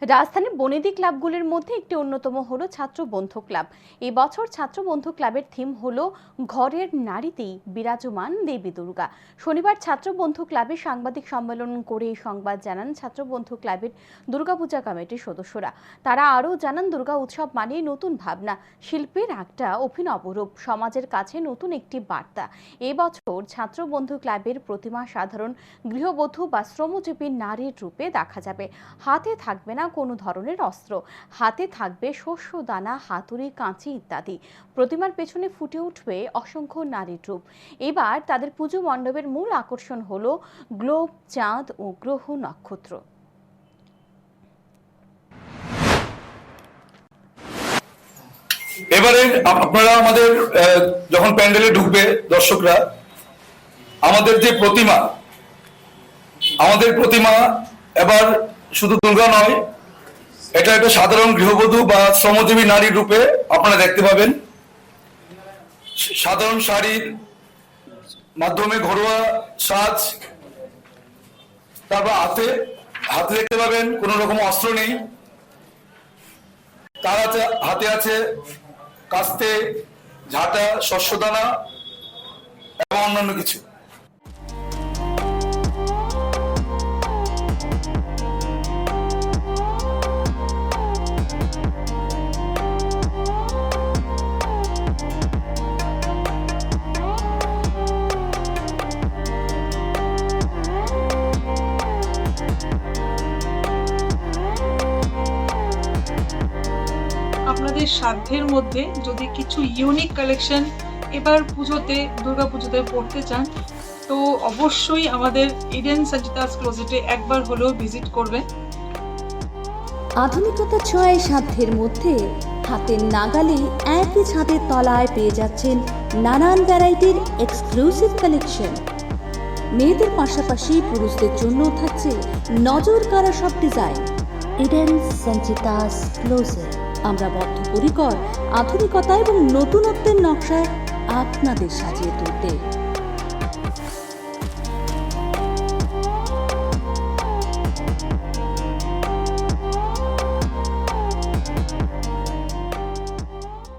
রাজধানীর বনেদি ক্লাবগুলির মধ্যে একটি অন্যতম হলো ছাত্র বন্ধু ক্লাব। এই বছর ছাত্র বন্ধু ক্লাবের থিম হলো ঘরের নারীতেই বিরাজমান দেবী দুর্গা। শনিবার ছাত্র বন্ধু ক্লাবে সাংবাদিক সম্মেলন করে এই সংবাদ জানান ছাত্র বন্ধু ক্লাবের দুর্গাপূজা কমিটির সদস্যরা। তারা আরও জানান, দুর্গা উৎসব মানে নতুন ভাবনা। শিল্পের একটা অভিনব রূপ, সমাজের কাছে নতুন একটি বার্তা। এবছর ছাত্র বন্ধু ক্লাবের প্রতিমা সাধারণ গৃহবধূ বা শ্রমজীবী নারীর রূপে দেখা যাবে। হাতে থাকবে না কোনো ধরনের অস্ত্র। হাতে থাকবে শস্য, দানা, হাতুড়ি, কাঁচি ইত্যাদি। প্রতিমার পেছনে ফুটে উঠবে অসংখ্য নারীর রূপ। এবার তাদের পুজো মণ্ডপের মূল আকর্ষণ হলো গ্লোব, চাঁদ ও গ্রহ নক্ষত্র। এবারে আপনারা আমাদের যখন প্যান্ডেলে ঢুকবে দর্শকরা, আমাদের যে প্রতিমা, আমাদের প্রতিমা এবার শুধু দুর্গা নয় এটা একটা সাধারণ গৃহবধূ বা শ্রমজীবী নারীর রূপে আপনারা দেখতে পাবেন। সাধারণ শাড়ির মাধ্যমে ঘরোয়া সাজ, তারপর হাতে হাতে দেখতে পাবেন, কোনো রকম অস্ত্র নেই। তার আছে, হাতে আছে কাস্তে, ঝাঁটা, শস্যদানা এবং অন্যান্য কিছু। আপনাদের সাধ্যের মধ্যে যদি কিছু ইউনিক কালেকশন এবার পুজোতে, দুর্গা পুজোতে পড়তে চান, তো অবশ্যই আমাদের ইডেন সঞ্চিতাস ক্লোজেটে একবার হলেও ভিজিট করবেন। আধুনিকতার ছোঁয়ায় সাধ্যের মধ্যে হাতের নাগালে একই ছাদের তলায় পেয়ে যাচ্ছেন নানান ভ্যারাইটির এক্সক্লুসিভ কালেকশন মেয়েদের পাশাপাশি পুরুষদের জন্য থাকছে নজর কাড়া সব ডিজাইন ইডেন সঞ্চিতাস ক্লোজেট আমরা বদ্ধপরিকর আধুনিকতা এবং নতুনত্বের নকশায় আপনাদের সাজিয়ে তুলতে।